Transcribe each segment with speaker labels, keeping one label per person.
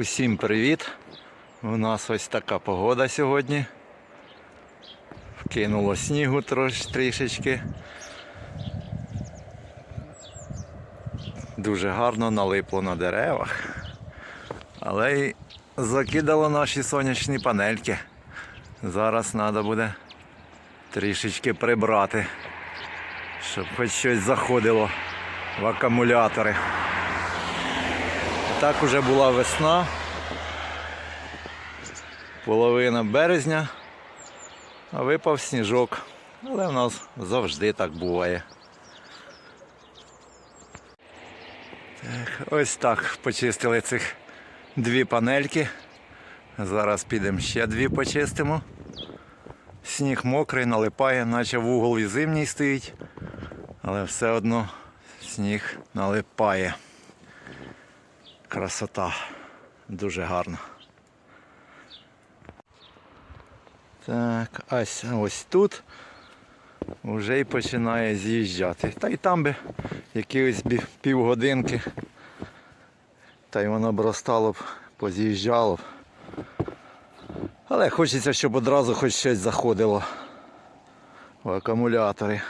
Speaker 1: Усім привіт! У нас ось така погода сьогодні. Вкинуло снігу трош, трішечки. Дуже гарно налипло на деревах. Але й закидало наші сонячні панельки. Зараз треба буде трішечки прибрати, щоб хоч щось заходило в акумулятори. Так уже була весна, половина березня, а випав сніжок. Але в нас завжди так буває. Так, ось так почистили цих дві панельки. Зараз підемо ще дві почистимо. Сніг мокрий, налипає, наче вугол і зимній стоїть, але все одно сніг налипає. Красота. Дуже гарно. Так, ось, ось тут вже й починає з'їжджати. Та й там би якісь півгодинки. Та й воно б розстало б, поз'їжджало б. Але хочеться, щоб одразу хоч щось заходило в акумулятори.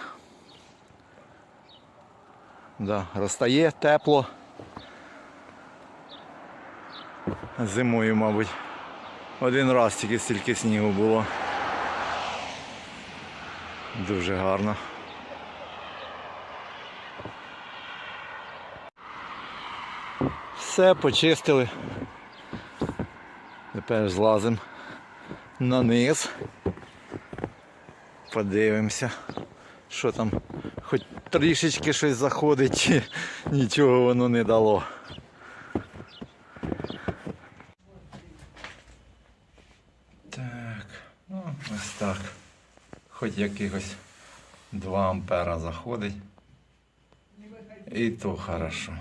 Speaker 1: Да, розтає тепло. Зимою, мабуть. Один раз тільки стільки снігу було. Дуже гарно. Все, почистили. Тепер злазимо на низ. Подивимося, що там хоч трішечки щось заходить, чи нічого воно не дало. Так, ну ось так. Хоч якихось 2 ампера заходить. І то хорошо.